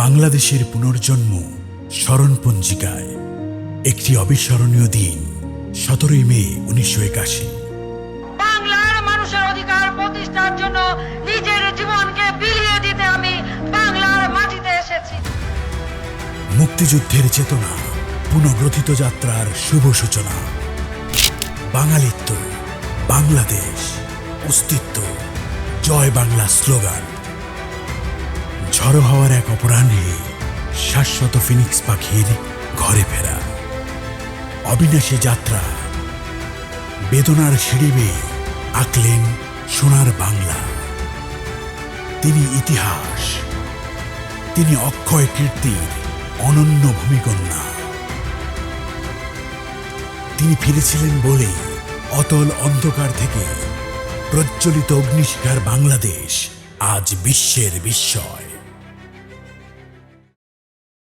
বাংলাদেশের পুনর্জন্ম স্মরণ পঞ্জিকায় একটি অবিস্মরণীয় দিন সতেরোই মে উনিশশো একাশি। বাংলার মানুষের অধিকার প্রতিষ্ঠার জন্য নিজের জীবনকে বিলিয়ে দিতে আমি বাংলার মাটিতে এসেছি। মুক্তিযুদ্ধের চেতনা পুনগ্রথিত যাত্রার শুভ সূচনা। বাঙালিত্ব বাংলাদেশ অস্তিত্ব। জয় বাংলা স্লোগান। ঝড়ো হওয়ার এক অপরাহ্নে শাশ্বত ফিনিক্স পাখির ঘরে ফেরা। অবিনাশী যাত্রা। বেদনার সিঁড়ি বেয়ে আঁকলেন সোনার বাংলা। তিনি ইতিহাস। তিনি অক্ষয় কীর্তির অনন্য ভূমিকন্যা। তিনি ফিরেছিলেন বলেই অতল অন্ধকার থেকে প্রজ্বলিত অগ্নিশিখার বাংলাদেশ আজ বিশ্বের বিস্ময়।